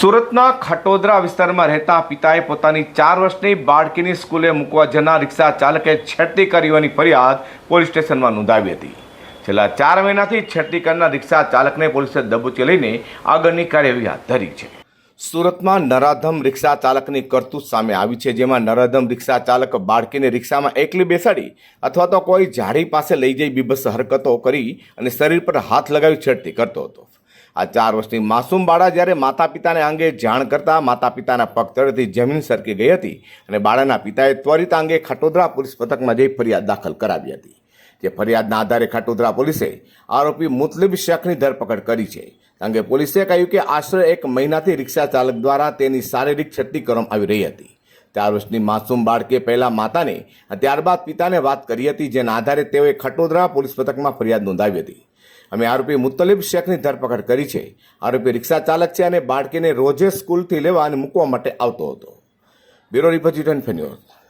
સુરતના ખટોદરા વિસ્તારમાં રહેતા પિતાએ પોતાની ચાર વર્ષની બાળકીની સ્કૂલે મૂકવા જનાર રિક્ષા ચાલકે છેડતી કરી ફરિયાદ પોલીસ સ્ટેશનમાં નોંધાવી હતી. છેલ્લા ચાર મહિનાથી છેડતી કરનાર રિક્ષા ચાલકને પોલીસે દબોચી લઈને આગળની કાર્યવાહી હાથ ધરી છે. સુરતમાં નરાધમ રિક્ષા ચાલકની કરતૂત સામે આવી છે, જેમાં નરાધમ રિક્ષા ચાલક બાળકીને રિક્ષામાં એકલી બેસાડી અથવા તો કોઈ ઝાડી પાસે લઈ જઈ બીભત્સ હરકતો કરી અને શરીર પર હાથ લગાવી છેડતી કરતો હતો. આ ચાર વર્ષની માસૂમ બાળા જ્યારે માતા પિતાને અંગે જાણ કરતા માતા પિતાના પગતળેથી જમીન સરકી ગઈ હતી અને બાળાના પિતાએ ત્વરિત અંગે ખટોદરા પોલીસ મથકમાં જઈ ફરિયાદ દાખલ કરાવી હતી. જે ફરિયાદના આધારે ખટોદરા પોલીસે આરોપી મુતલિબ શેખની ધરપકડ કરી છે. અંગે પોલીસે કહ્યું કે આશરે એક મહિનાથી રિક્ષા ચાલક દ્વારા તેની શારીરિક છતી કરવામાં આવી રહી હતી. ચાર વર્ષની માસૂમ બાળકે પહેલાં માતાને ત્યારબાદ પિતાને વાત કરી હતી, જેના આધારે તેઓએ ખટોદરા પોલીસ મથકમાં ફરિયાદ નોંધાવી હતી. અમે આરોપી મુત્તલિબ શેખની ધરપકડ કરી છે. આરોપી રિક્ષા ચાલક છે અને બાળકીને રોજે સ્કૂલથી લેવા અને મૂકવા માટે આવતો હતો. Bureau report news.